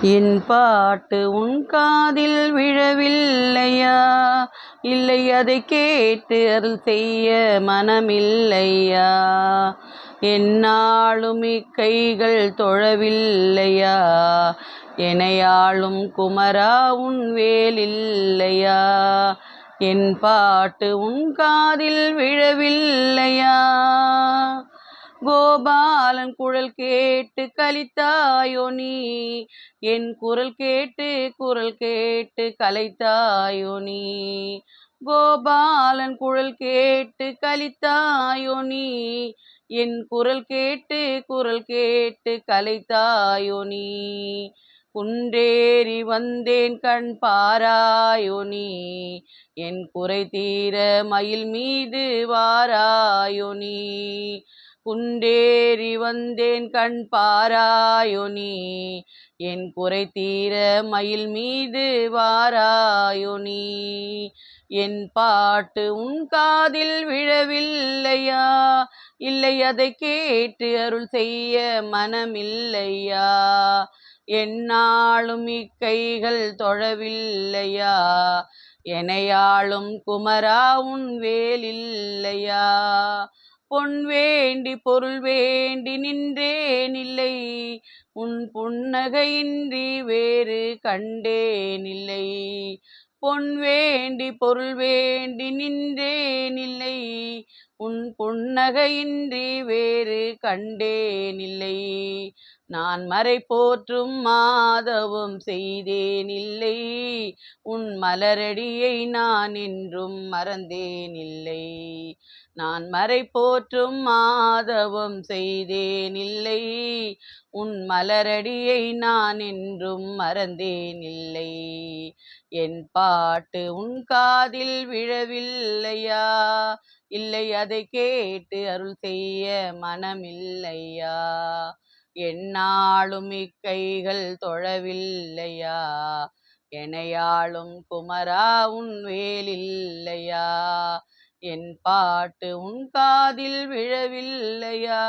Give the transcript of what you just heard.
என் பாட்டு உன் காதில் விழவில்லையா? இல்லை அதை கேட்டு அருள் செய்ய மனமில்லையா? என்னாலும் இக்கைகள் தொழவில்லையா? எனையாளும் குமரா உன் வேலில்லையா? என் பாட்டு உன் காதில் விழவில்லை கோபாலன் குழல் கேட்டு கலித்தாயோ நீ? என் குரல் கேட்டு குரல் கேட்டு கலைத்தாயோ நீ? கோபாலன் குழல் கேட்டு கலித்தாயோ நீ? என் குரல் கேட்டு குரல் கேட்டு கலைத்தாயோ நீ? குன்றேறி வந்தேன் கண் பாராயோ நீ? என் குறை தீர மயில் மீது வாராயோ நீ? குண்டேறி வந்தேன் கண் பாராயுனி என் குறை தீர மயில் மீது வாராயுனி என் பாட்டு உன் காதில் விழவில்லையா? இல்லை அதை கேட்டு அருள் செய்ய மனமில்லையா? என்னாலும் இக்கைகள் தொழவில்லையா? எனையாளும் குமரா உன் வேலில்லையா? பொன் வேண்டி பொருள் வேண்டி நின்றேனில்லை. உன் புன்னகையின்றி வேறு கண்டேனில்லை. பொன் வேண்டி பொருள் வேண்டி நின்றேனில்லை. உன் புன்னகையின்றி வேறு கண்டேனில்லை. நான் மறை போற்றும் மாதவம் செய்தேனில்லை. உன் மலரடியை நான் என்றும் மறந்தேனில்லை. நான் மறை போற்றும் மாதவம் செய்தேனில்லை. உன் மலரடியை நான் என்றும் மறந்தேனில்லை. என் பாட்டு உன் காதில் விழவில்லையா? இல்லை அதை கேட்டு அருள் செய்ய மனமில்லையா? என்னாலும் இக்கைகள் தொழவில்லையா? எனையாளும் குமரா உன் வேலில்லையா? என் பாட்டு உன் காதில் விழவில்லையா?